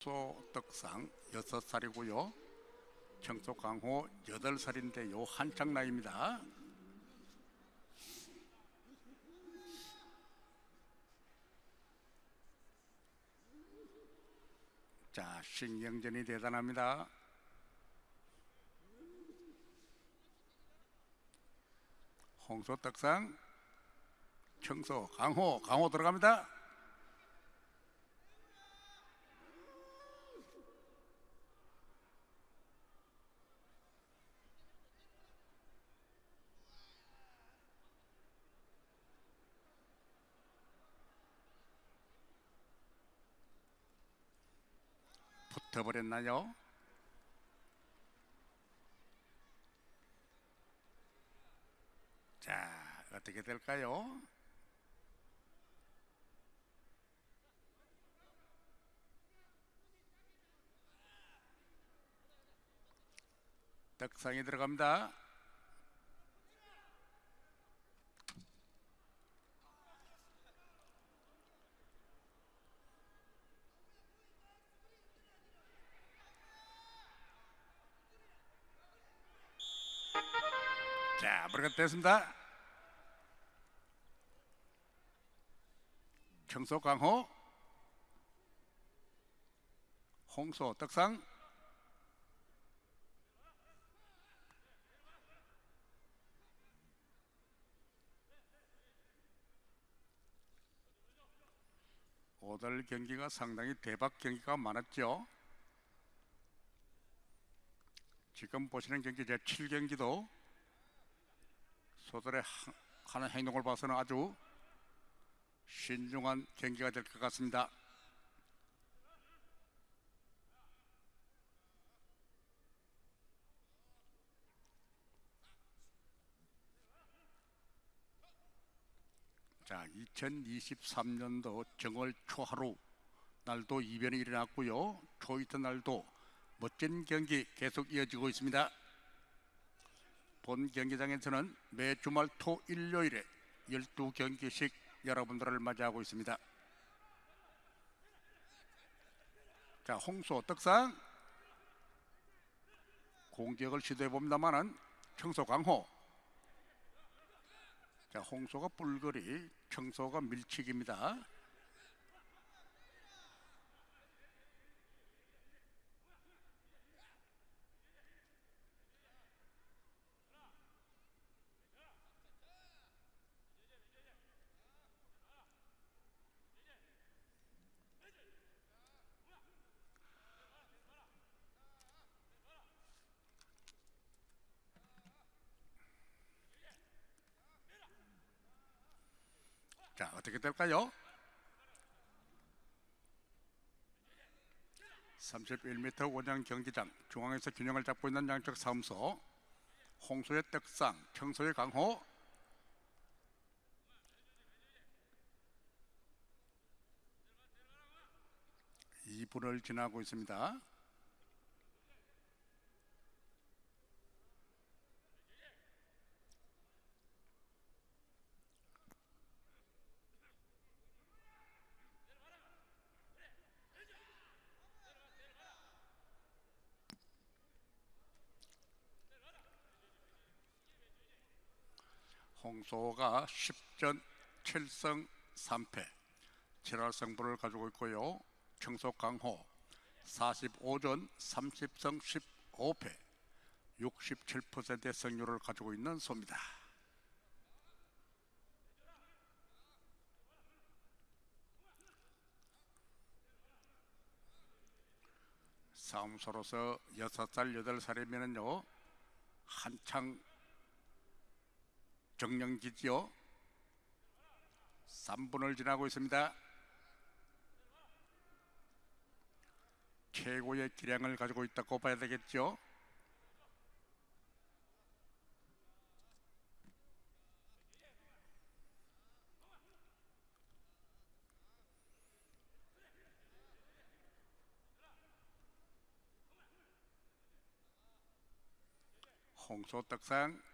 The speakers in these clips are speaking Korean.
소떡상 6살이고요. 청소 강호 8살인데 요. 한창 나이입니다. 자, 신경전이 대단합니다. 홍소 떡상 청소 강호 강호 들어갑니다. 붙어버렸나요? 자, 어떻게 될까요? 떡상이 들어갑니다. 자, 머리가 됐습니다. 청소 강호, 홍소 떡상, 오늘 경기가 상당히 대박 경기가 많았죠. 지금 보시는 경기 제 7경기도 소들의 하- 하는 행동을 봐서는 아주 신중한 경기가 될 것 같습니다. 자, 2023년도 정월 초하루 날도 이변이 일어났고요. 초이트 날도 멋진 경기 계속 이어지고 있습니다. 본 경기장에서는 매 주말 토 일요일에 12경기씩 여러분들을 맞이하고 있습니다. 자, 홍소 떡상 공격을 시도해 봅니다만은 청소 강호 자, 홍소가 뿔거리, 청소가 밀치기입니다. 자, 어떻게 될까요? 31m 원형 경기장 중앙에서 균형을 잡고 있는 양쪽 사무소 홍소의 떡상, 청소의 강호 이분을 지나고 있습니다. 홍소가 10전 7승 3패 7할 승부를 가지고 있고요. 청소 강호 45전 30승 15패 67%의 승률을 가지고 있는 소입니다. 사무소로서 6살, 8살이면요 한창 정령기지요 3분을 지나고 있습니다. 최고의 기량을 가지고 있다고 봐야 되겠죠. 홍소 떡상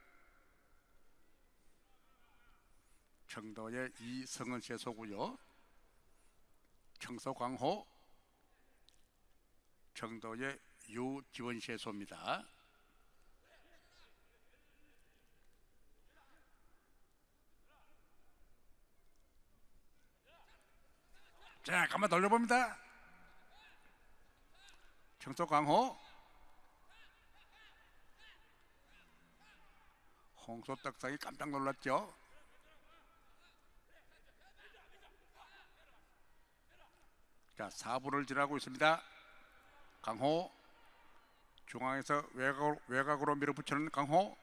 청도의 이성은 씨의 소고요. 청소 광호 청도의 유지원 시에소입니다. 자, 한번 돌려봅니다. 청소 강호 홍소 떡상이 깜짝 놀랐죠. 자, 4분을 지나고 있습니다. 강호 중앙에서 외곽으로, 외곽으로 밀어붙이는 강호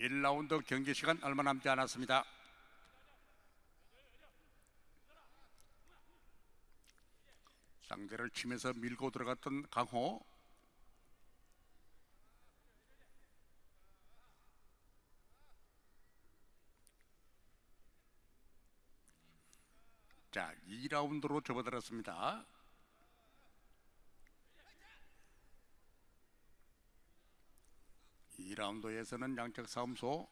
일라운드 경기 시간 얼마 남지 않았습니다. 상대를 치면서 밀고 들어갔던 강호 자, 2라운드로 접어들었습니다. 이 라운드에서는 양측 싸움소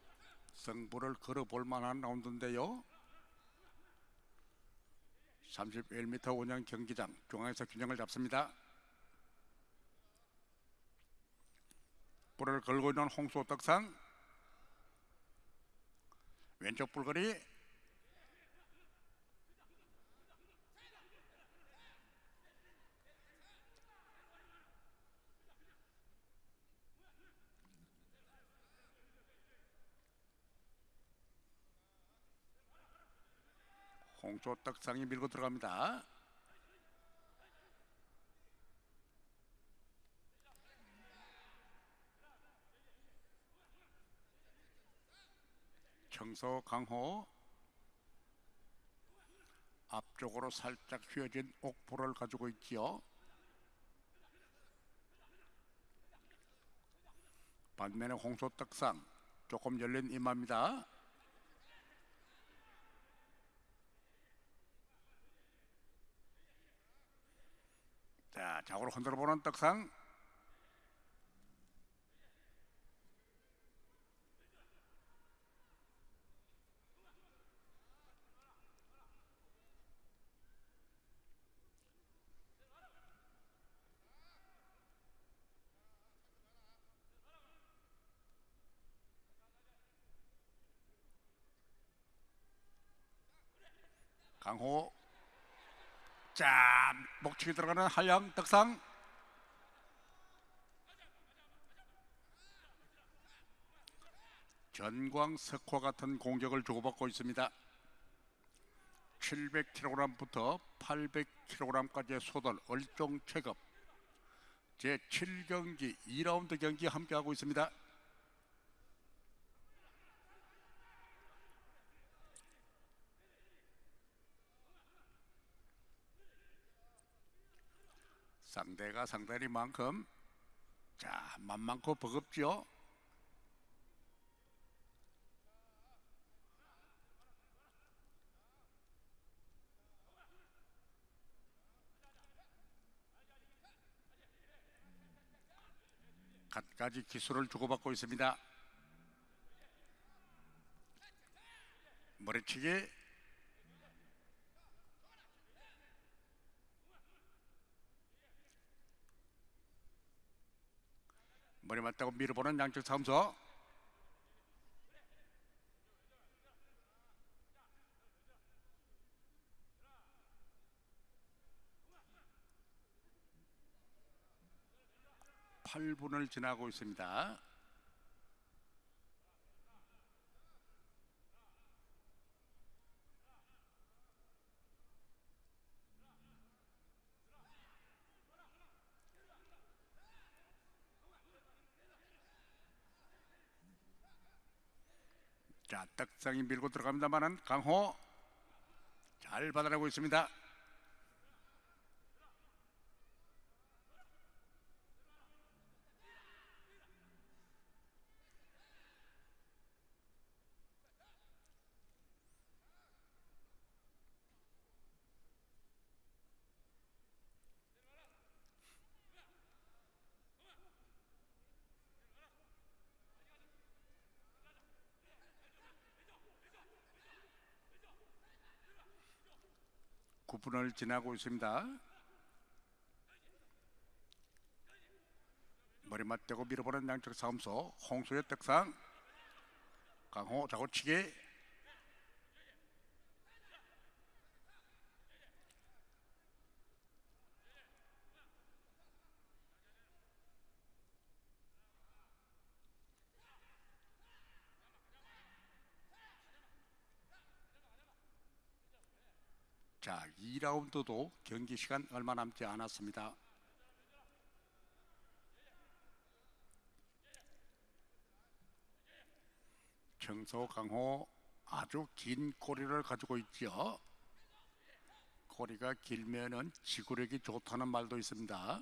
승부를 걸어볼 만한 라운드인데요. 31m 원형 경기장 중앙에서 균형을 잡습니다. 불을 걸고 있는 홍수 떡상 왼쪽 불거리 홍조 떡상이 밀고 들어갑니다. 청소 강호 앞쪽으로 살짝 휘어진 옥포를 가지고 있지요. 반면에 홍소 떡상 조금 열린 이마입니다. 자, 좌우로 흔들어 보는 떡상. 강호 자, 목축이 들어가는 한량 떡상. 전광 석화 같은 공격을 주고받고 있습니다. 700kg부터 800kg까지의 소들 얼종 체급 제 7경기 2라운드 경기 함께하고 있습니다. 상대가 상대리 만큼 자 만만코 버겁죠. 갖가지 기술을 주고받고 있습니다. 머리치기 머리 맞다고 밀어보는 양쪽 사무소 팔분을 지나고 있습니다. 자, 떡상이 밀고 들어갑니다만은 강호 잘 받아내고 있습니다. 9분을 지나고 있습니다. 머리 맞대고 밀어보는 양쪽 싸움서 홍수의 떡상 강호 자고치기 자, 2라운드도 경기 시간 얼마 남지 않았습니다. 청소 강호 아주 긴 꼬리를 가지고 있지요. 꼬리가 길면은 지구력이 좋다는 말도 있습니다.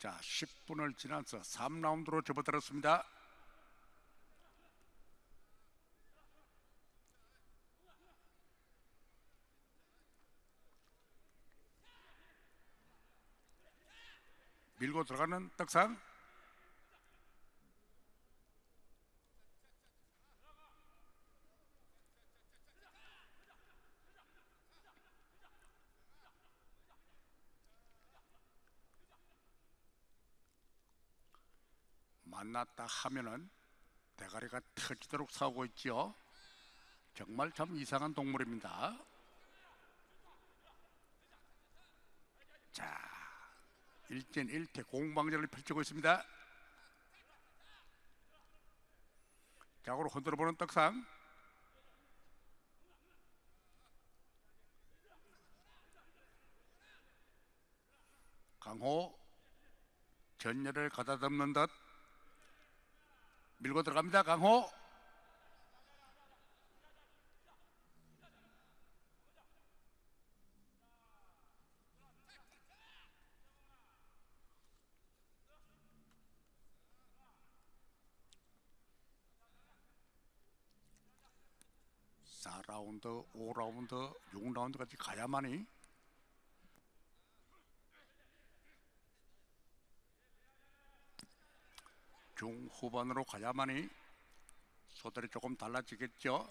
자, 10분을 지나서 3라운드로 접어들었습니다. 밀고 들어가는 떡상 만났다 하면은 대가리가 터지도록 싸우고 있지요. 정말 참 이상한 동물입니다. 자, 일진 일태 공방전을 펼치고 있습니다. 좌우로 흔들어 보는 떡상. 강호 전열을 가다듬는 듯 밀고 들어갑니다. 강호. 사라운드 5라운드, 6라운드까지 가야만이 중후반으로 가야만이 소들이 조금 달라지겠죠.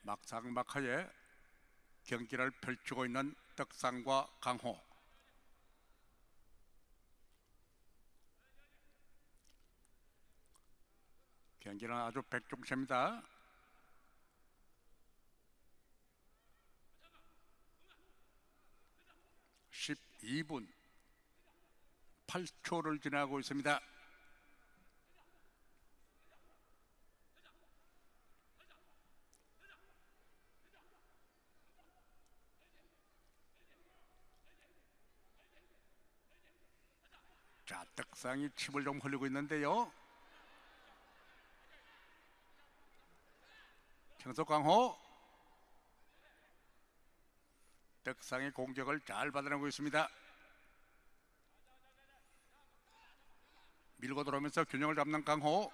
막상막하에 경기를 펼치고 있는 떡상과 강호. 경기는 아주 백중체입니다. 12분 8초를 지나고 있습니다. 자, 떡상이 침을 좀 흘리고 있는데요. 청소광호 떡상의 공격을 잘 받아내고 있습니다. 밀고 들어오면서 균형을 잡는 강호.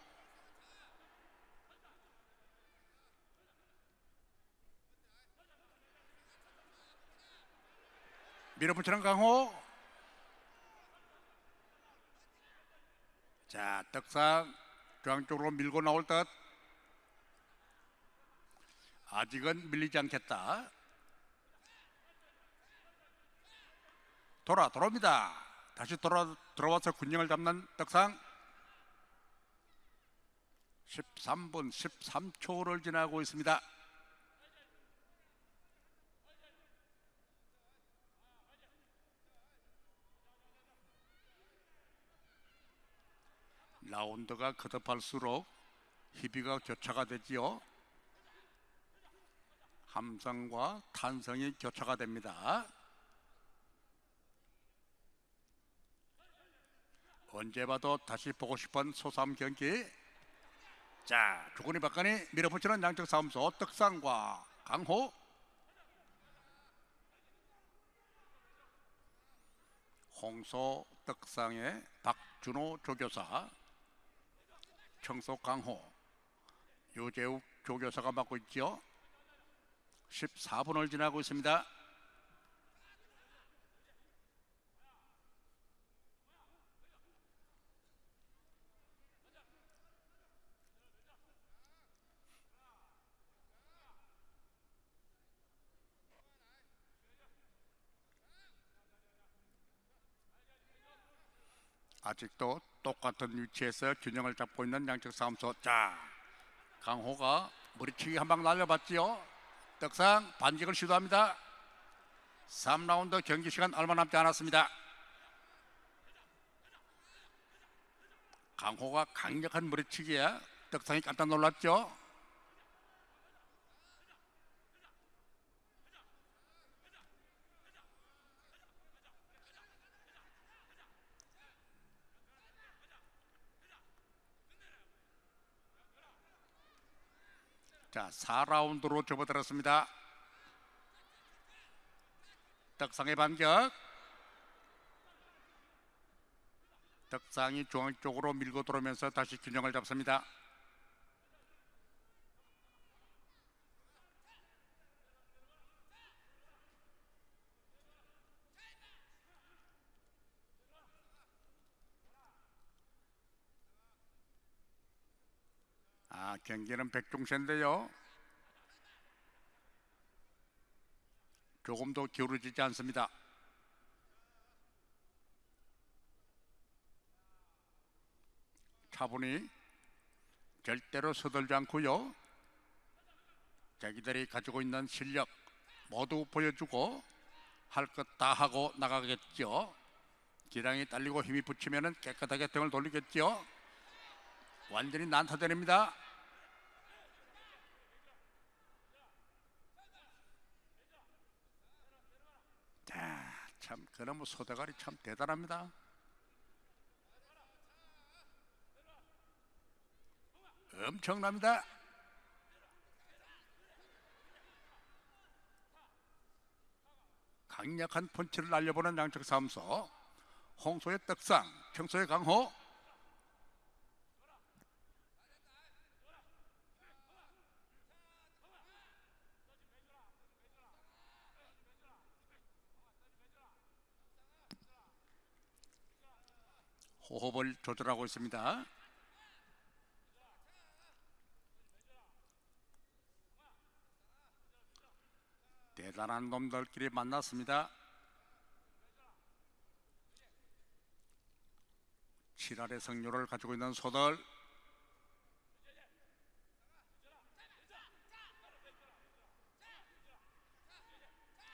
밀어붙이는 강호. 자, 떡상 중앙 쪽으로 밀고 나올 듯. 아직은 밀리지 않겠다. 돌아 돌아옵니다. 다시 돌아 들어와서 균형을 잡는 떡상 13분 13초를 지나고 있습니다. 라운드가 거듭할수록 희비가 교차가 되지요. 함성과 탄성이 교차가 됩니다. 언제 봐도 다시 보고 싶은 소싸움 경기. 자, 주거니 박간이 밀어붙이는 양쪽 싸움소 떡상과 강호. 홍소 떡상의 박준호 조교사, 청소 강호, 유재욱 조교사가 맡고 있죠. 14분을 지나고 있습니다. 아직도 똑같은 위치에서 균형을 잡고 있는 양측 싸움소. 자, 강호가 머리치기 한 방 날려봤지요. 떡상 반격을 시도합니다. 3라운드 경기 시간 얼마 남지 않았습니다. 강호가 강력한 머리치기에 떡상이 깜짝 놀랐죠. 자, 4라운드로 접어들었습니다. 떡상의 반격. 떡상이 중앙 쪽으로 밀고 들어오면서 다시 균형을 잡습니다. 아, 경기는 백중세인데요. 조금도 기울어지지 않습니다. 차분히 절대로 서둘지 않고요. 자기들이 가지고 있는 실력 모두 보여주고 할 것 다 하고 나가겠죠. 기량이 딸리고 힘이 붙이면 깨끗하게 등을 돌리겠죠. 완전히 난타전입니다. 자, 참 그놈의 소대가리 참 대단합니다. 엄청납니다. 강력한 펀치를 날려보는 양측 싸움서 홍소의 떡상, 평소의 강호 호흡을 조절하고 있습니다. 대단한 놈들끼리 만났습니다. 7할의 승률을 가지고 있는 소들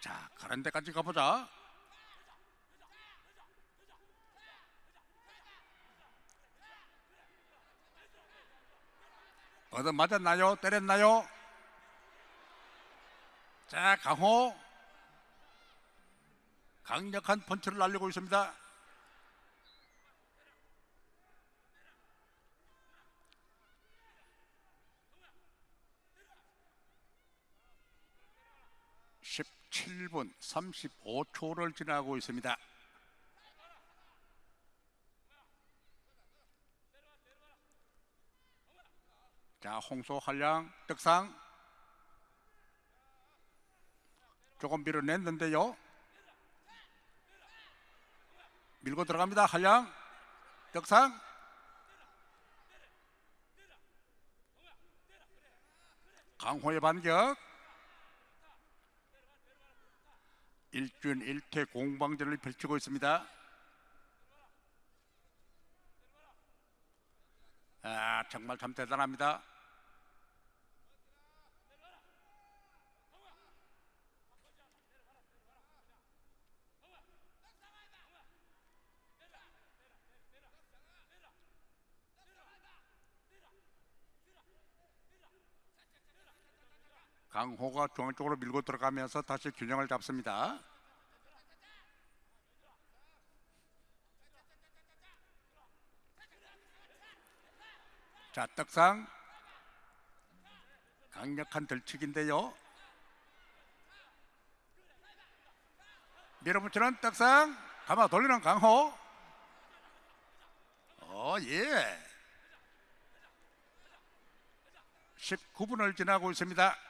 자 그런 데까지 가보자 얻어 맞았나요? 때렸나요? 자, 강호. 강력한 펀치를 날리고 있습니다. (17분 35초를 지나고 있습니다) 자, 홍소 한량 떡상 조금 밀어냈는데요. 밀고 들어갑니다. 한량 떡상 강호의 반격 일준 일퇴 공방전을 펼치고 있습니다. 아, 정말 참 대단합니다. 강호가 중앙 쪽으로 밀고 들어가면서 다시 균형을 잡습니다. 자, 떡상 강력한 들치기인데요. 밀어붙이는 떡상 가마 돌리는 강호. 어, 예. 19분을 지나고 있습니다.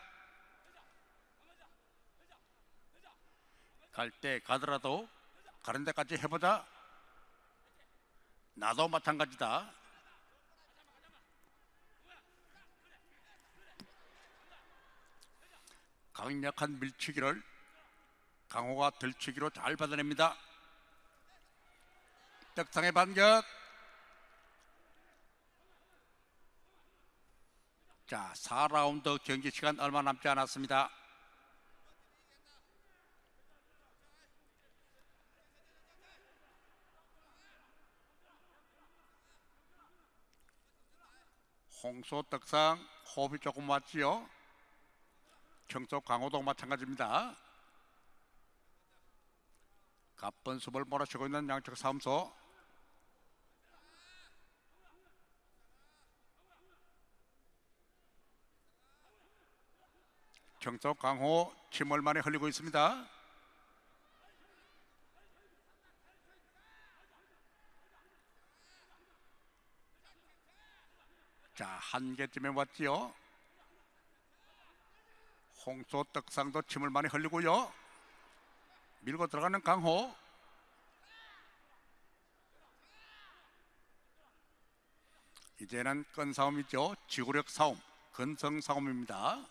갈 때 가더라도 가는 데까지 해보자. 나도 마찬가지다. 강력한 밀치기를 강호가 들치기로 잘 받아냅니다. 떡상의 반격. 자, 4라운드 경기 시간 얼마 남지 않았습니다. 홍소 떡상 호흡이 조금 왔지요. 청소 강호도 마찬가지입니다. 가쁜 숲을 몰아치고 있는 양측 사무소 청소 강호 많이 흘리고 있습니다. 자, 한 개쯤에 왔지요. 홍소 떡상도 침을 많이 흘리고요. 밀고 들어가는 강호. 이제는 끈 싸움이죠. 지구력 싸움, 근성 싸움입니다.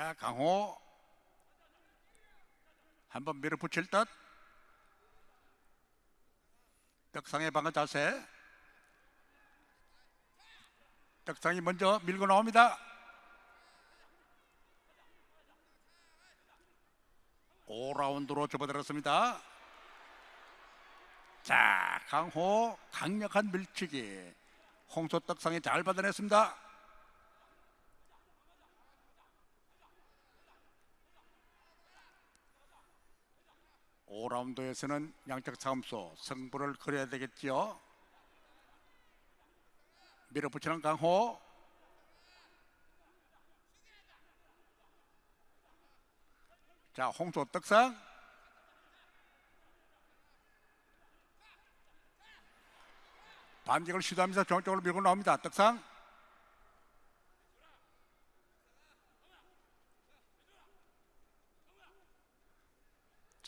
자, 강호. 한번 밀어붙일 듯. 떡상의 방어 자세. 떡상이 먼저 밀고 나옵니다. 오라운드로 접어들었습니다. 자 강호 강력한 밀치기. 홍소 떡상이 잘 받아냈습니다 오라운드에서는 양적 사무소 승부를 그려야 되겠지요. 밀어붙이는 강호. 자, 홍소 떡상. 반격을 시도하면서 정쪽으로 밀고 나옵니다. 떡상.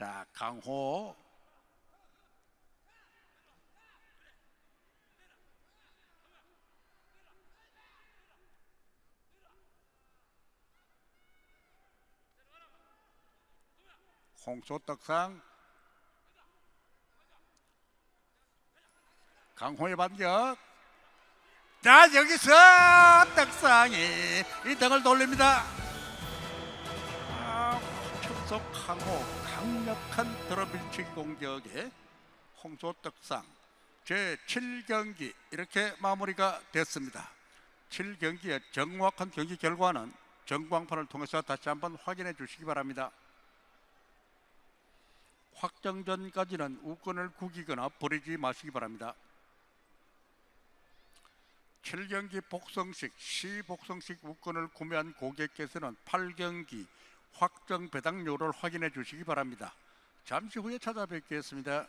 자, 강호. 홍소 떡상. 강호의 반격. 자, 여기서 떡상이 이 등을 돌립니다. 아, 축소 강호 강력한 드러밀치기 공격에 홍소 떡상 제 7경기 이렇게 마무리가 됐습니다. 7경기의 정확한 경기 결과는 전광판을 통해서 다시 한번 확인해 주시기 바랍니다. 확정전까지는 우권을 구기거나 버리지 마시기 바랍니다. 7경기 복성식, 시복성식 우권을 구매한 고객께서는 8경기 확정 배당료를 확인해 주시기 바랍니다. 잠시 후에 찾아뵙겠습니다.